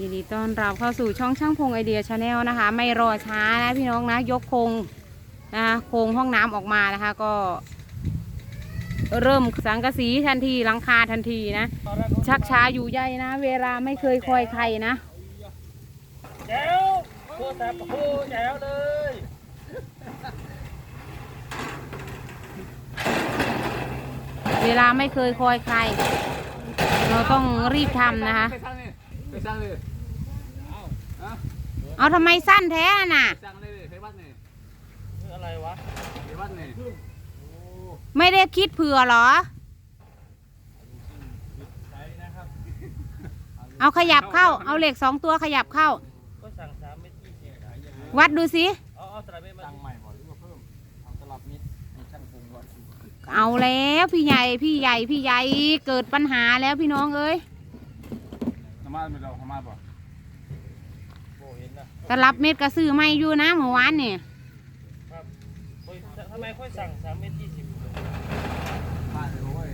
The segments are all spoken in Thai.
ยินดีต้อนรับเข้าสู่ช่องช่างพงไอเดียชาแนลนะคะ ไม่รอช้านะพี่น้องนะยกโครงนะคะโครงห้องน้ำออกมานะคะ ก็ เริ่มสังกะสีทันทีหลังคาทันทีนะชักช้าอยู่ใหญ่นะ เวลาไม่เคยคอยใครนะแจ๋วโคตรแบบโคตรแจ๋วเลยเวลาไม่เคยคอยใคร เราต้องรีบทำนะคะไป สร้างนี่ไปสร้างเลยเอาทำไมสั้นแท้น่ะสร้างเลยไปวัดนี่คืออะไรวะไปวัดนี่ไม่ได้คิดเผื่อเหรอ ใช่นะครับ เอาขยับเข้า เอาเหล็กสองตัวขยับเข้า ก็สั่งสามเม็ดยี่สิบวัดดูสิ เอาเอาตราเม็ดมาสร้างใหม่บ่หรือว่าเพิ่มเอาตลับมิดมีช่างปรุงก่อนเอาแล้วพี่ใหญ่พี่ใหญ่พี่ใหญ่เกิดปัญหาแล้วพี่น้องเอ้ยน้ำ มันไม่เอามาบ่โบเห็นนะตลับเม็ดกระซื้อไม่อยู่นะเมื่อวานเนี่ยครับโอ้ยทำไมค่อยสั่งสามเม็ดยี่สิบบ้านเลยโอ้ย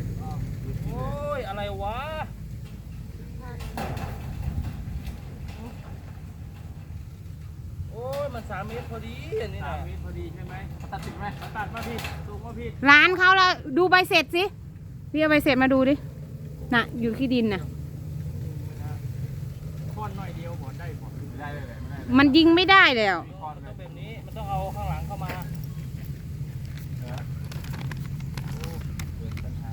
โอ้ยอะไรวะโอ้ยมันสามเม็ดพอดีอันนี้สานะมมิดพอดีใช่ไหมตัดติดไหมตัดมาพี่สูงมาพี่ร้านเขาแล้วดูใบเสร็จสิพี่เอาใบเสร็จมาดูดิ น่ะ อยู่ที่ดินน่ะ อนหน่อยเดียวบ่ได้บ่ไม่ได้เลยไม่ได้เลยมันยิงไม่ได้แล้วมันต้องแบบนี้มันต้องเอาข้างหลังเข้ามาเออโอ้เกิดปัญหา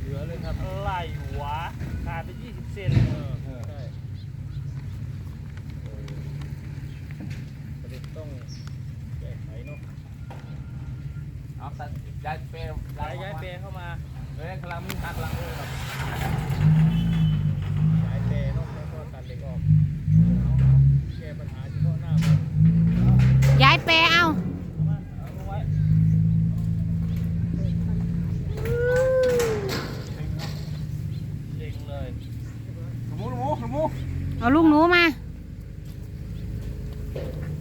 เหลือเลยครับอะไรวะขาดไปยี่สิบเซนเออเออใช่ประเด็นต้องแก้ไขเนาะเอาตัดย้ายเปรย์ย้ายย้ายเปรย์เข้ามาเลยกำลังมีหักหลังเลยครับย้ายเปรย์เนาะแล้วก็ตัดเหล็กออกแก้ปัญหาเฉพาะหน้ามัน ย้ายแปรเอา เอามาเอาลงไว้เล็งเลย ขมูขมูขมู เอาลูกหนูมา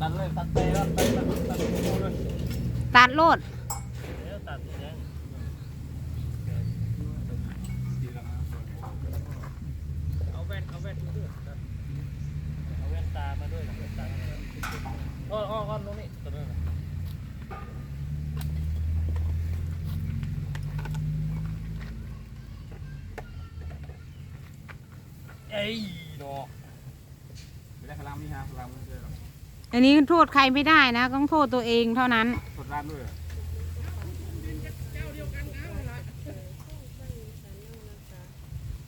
ตัดเลยตัดเปแล้วตัดตัดตัดขมูเลยตัดโลดเดี๋ยวตัดนี่นะเอาแว่นเอาแว่นมาด้วยนะเอาแว่นตามาด้วยนะแว่นตาอ้ออ้ออ้อตรงนี้ตรงนี้นนะเอ้ยดอก ไม่ได้กำลังมีหักหลังเลยหรอก อันนี้โทษใครไม่ได้นะ ต้องโทษตัวเองเท่านั้น สดร้านด้วยเหรอ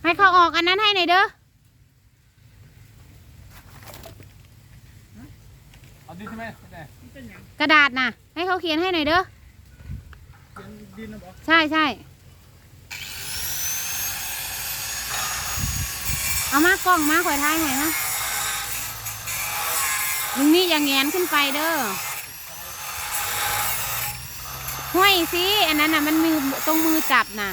ให้เขาออกอันนั้นให้หน่อยเด้อ เอาดินใช่ไหมได้กระดาษน่ะ ให้เขาเขียนให้หน่อยเด้อดินนะบอกใช่ใช่ เอามากล้องมาข่อยท้ายหน่อยนะ ลุงนี่อย่างแงนขึ้นไปเด้อห้อยสิอันนั้นน่ะมันมือตรงมือจับน่ะ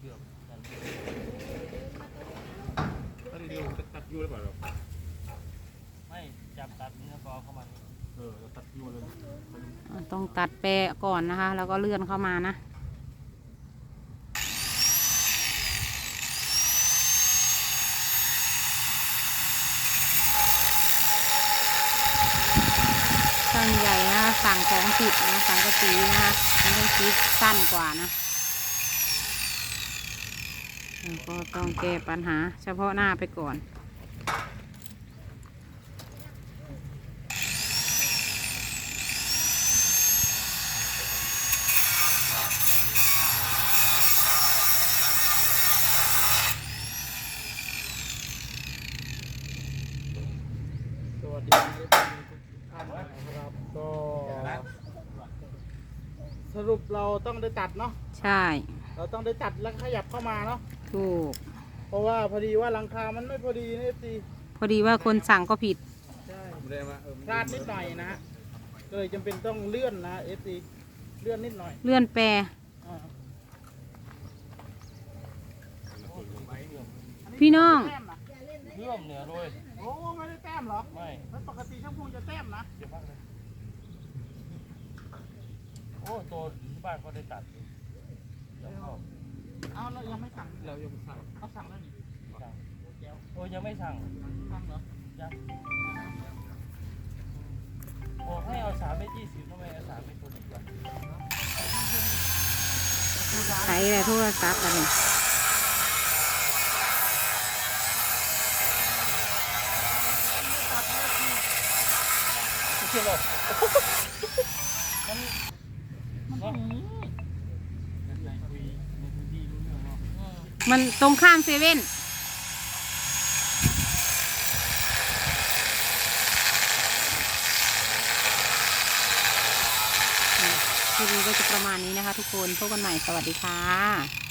ตัดอยู่ตัดอยู่หรือเปล่าเราไม่จับตัดนี่แล้วก็เอเข้ามาเออเราตัดยูเลยต้องตัดแปะก่อนนะคะ แล้วก็เลื่อนเข้ามานะช่างใหญ่นะคะสั่งของผิดนะสั่งกระสีนะคะมันต้องคิดสั้นกว่านะ แล้วก็ต้องแก้ปัญหาเฉพาะหน้าไปก่อนสวัสดีทุกท่านนะครับก็สรุปเราต้องได้ตัดเนาะ ใช่ เราต้องได้ตัดแล้วขยับเข้ามาเนาะ ถูก เพราะว่าพอดีว่าหลังคามันไม่พอดีนี่สิพอดีว่าคนสั่งก็ผิด ใช่มไม่ได้มาเออพลาดนิดหน่อยนะฮะก็เลยจำเป็นต้องเลื่อนนะเอฟซีเลื่อนนิดหน่อยเลื่อนแปรอ่าพี่น้อง แต้มนะเลื่อมเนี่ยโรยโอ้ไม่ได้แต้มเหรอไม่แล้วปกติช่างพงจะแต้มนะเดี๋ยวพักเลยโอ้ตัวที่บ้านเขาได้ตัดเดี๋ยวเข้า เอาเรายังไม่สั่งเรายังสั่งเอาสั่งแล้วนี่สั่งเดี๋ยวโอ้ยังไม่สั่งสั่งเหรอยังบอกให้เอาสามเมตรยี่สิบทำไมเอาสามเมตรตัวนี้วะใช้แต่โทรศัพท์อะไรไม่ใช่หรอกมันมันตรงนี้ในคุยในพื้นที่รู้เรื่องเนาะ อืม มันตรงข้ามเซเว่นคลิปนี้ก็จะประมาณนี้นะคะทุกคน พบกันใหม่ สวัสดีค่ะ